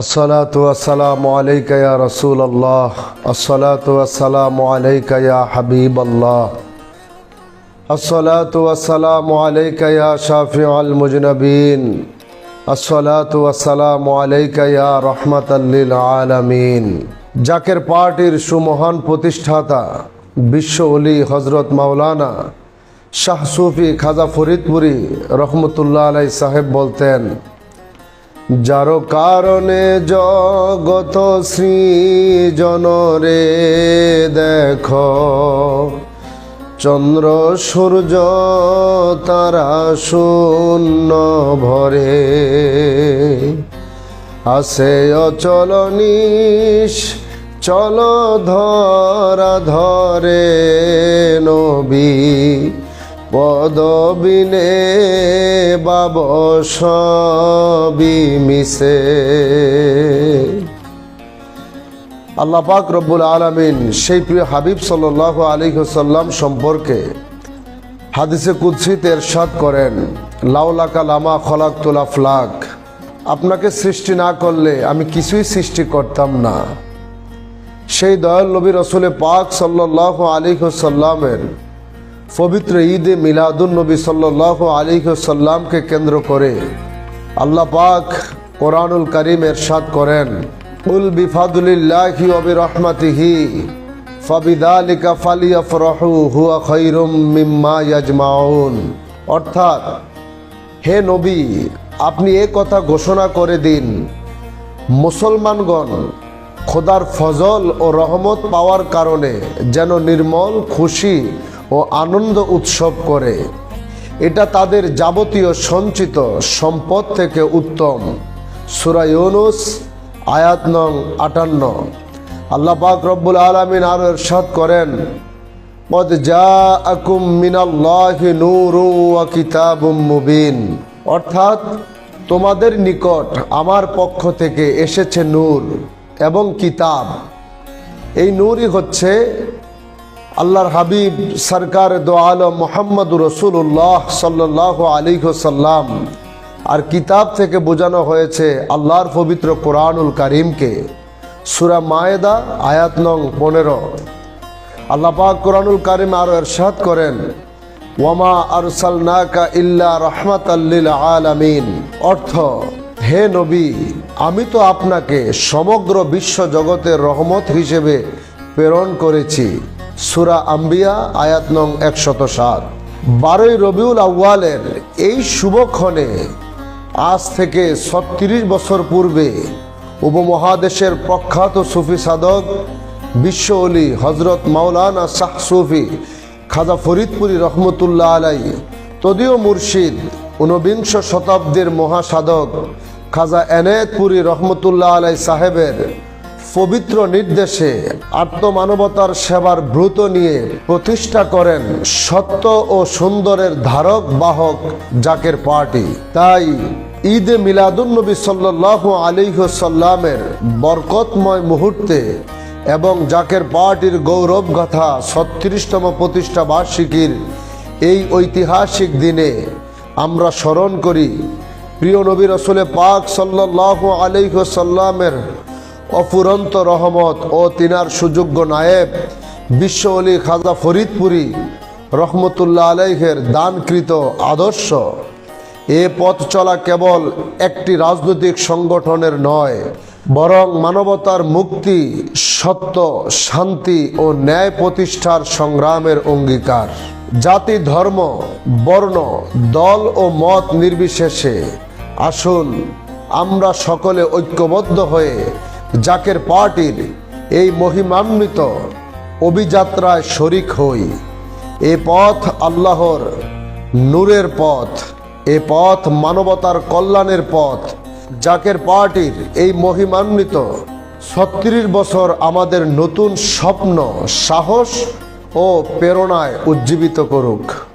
الصلاة والسلام عليك يا رسول الله الصلاة والسلام عليك يا حبيب الله الصلاة والسلام عليك يا شافع المجنبين الصلاة والسلام عليك يا رحمة للعالمين জাকের পার্টির সুমহান প্রতিষ্ঠাতা বিশ্ব অলি হজরত মাওলানা শাহ সুফি খাজা ফরিদপুরি রহমতুল্লাহ আলাই সাহেব বলতেন যার কারণে জগত সৃজন রে, দেখ। চন্দ্র, সূর্য, তারা শূন্য ভরে। আসে অচল নিশ, চল ধরা ধরে নবী। পদবিনে বাব সবই মিশে। আল্লাহ পাক রব্বুল আলমিন সেই প্রিয় হাবিব সাল্লাহ আলী সম্পর্কে হাদিসে কুৎসিত এরশাদ করেন লাউলাকা লামা খলাক তোলা ফ্লাক আপনাকে সৃষ্টি না করলে আমি কিছুই সৃষ্টি করতাম না। সেই দয়াল নবী রসুলে পাক সাল্লাহ আলী সাল্লামের পবিত্র ঈদে মিলাদুন নবী সাল্লাহ আলী সাল্লামকে কেন্দ্র করে আল্লাহ পাক কোরআনুল করিম এরশাদ করেন, উল বিফাদুলিল্লাহি ওবি রহমাতিহি ফাবিদালিকা ফালিয়াফরাহু, হুয়া খৈরুম মিম্মা ইয়াজমাউন। অর্থাৎ, হে নবী, আপনি এ কথা ঘোষণা করে দিন, মুসলমানগণ খোদার ফজল ও রহমত পাওয়ার কারণে যেন নির্মল, খুশি ও আনন্দ উৎসব করে। এটা তাদের যাবতীয় সঞ্চিত সম্পদ থেকে উত্তম। সুরায়নুস আয়াত নং আটান্ন। আল্লাহ পাক রব্বুল আলমিন আরও এরশাদ করেন, পদ যা অর্থাৎ তোমাদের নিকট আমার পক্ষ থেকে এসেছে নূর এবং কিতাব। এই নূরই হচ্ছে আল্লাহর হাবিব, সরকার দো আলম মোহাম্মদ রসুল্লাহ সাল্লাহ আলী সাল্লাম আর কিতাব থেকে বোঝানো হয়েছে আল্লাহর পবিত্র কোরআনুল করিমকে। সুরা মায়েদা, আয়াত নং পনেরো। আল্লাহ পাক কোরআনুল করিম আরও এরশাদ করেন, ওয়ামা আর আরসালনাকা ইল্লা রহমাত আলামিন। অর্থ, হে নবী, আমি তো আপনাকে সমগ্র বিশ্ব জগতের রহমত হিসেবে প্রেরণ করেছি। সুরা আম্বিয়া, আয়াত নং একশত সাত বারোই রবিউল আউ্বালের এই শুভক্ষণে আজ থেকে ছত্রিশ বছর পূর্বে উপমহাদেশের প্রখ্যাত সুফি সাধক বিশ্ব অলি হজরত মাওলানা শাহ সুফি খাজা ফরিদপুরি রহমতুল্লাহ আলাই, তদীয় মুর্শিদ ঊনবিংশ শতাব্দীর মহাসাধক খাজা এনায়েতপুরি রহমতুল্লাহ আলাই সাহেবের পবিত্র নির্দেশে আত্মমানবতার সেবার ব্রত নিয়ে প্রতিষ্ঠা করেন সত্য ও সুন্দরের ধারক বাহক জাকের পার্টি। তাই ঈদে মিলাদুন্নবী সাল্লাহ আলিহসাল্লামের বরকতময় মুহূর্তে এবং জাকের পার্টির গৌরব গাথা ছত্রিশতম প্রতিষ্ঠা বার্ষিকীর এই ঐতিহাসিক দিনে আমরা স্মরণ করি, প্রিয় নবী রসুলে পাক সাল্লাহ আলিহসাল্লামের অফুরন্ত রহমত ও তিনার সুযোগ্য নায়েব বিশ্ব অলি খাজা ফরিদপুরি রহমতুল্লাহ আলাইহের দানকৃত আদর্শ। এ পথ চলা কেবল একটি রাজনৈতিক সংগঠনের নয়, বরং মানবতার মুক্তি, সত্য, শান্তি ও ন্যায় প্রতিষ্ঠার সংগ্রামের অঙ্গীকার। জাতি, ধর্ম, বর্ণ, দল ও মত নির্বিশেষে আসুন আমরা সকলে ঐক্যবদ্ধ হয়ে জাকের পার্টির এই মহিমান্বিত অভিযাত্রায় শরিক হই। এ পথ আল্লাহর নূরের পথ, এ পথ মানবতার কল্যাণের পথ। জাকের পার্টির এই মহিমান্বিত ছত্রিশ বছর আমাদের নতুন স্বপ্ন, সাহস ও প্রেরণায় উজ্জীবিত করুক।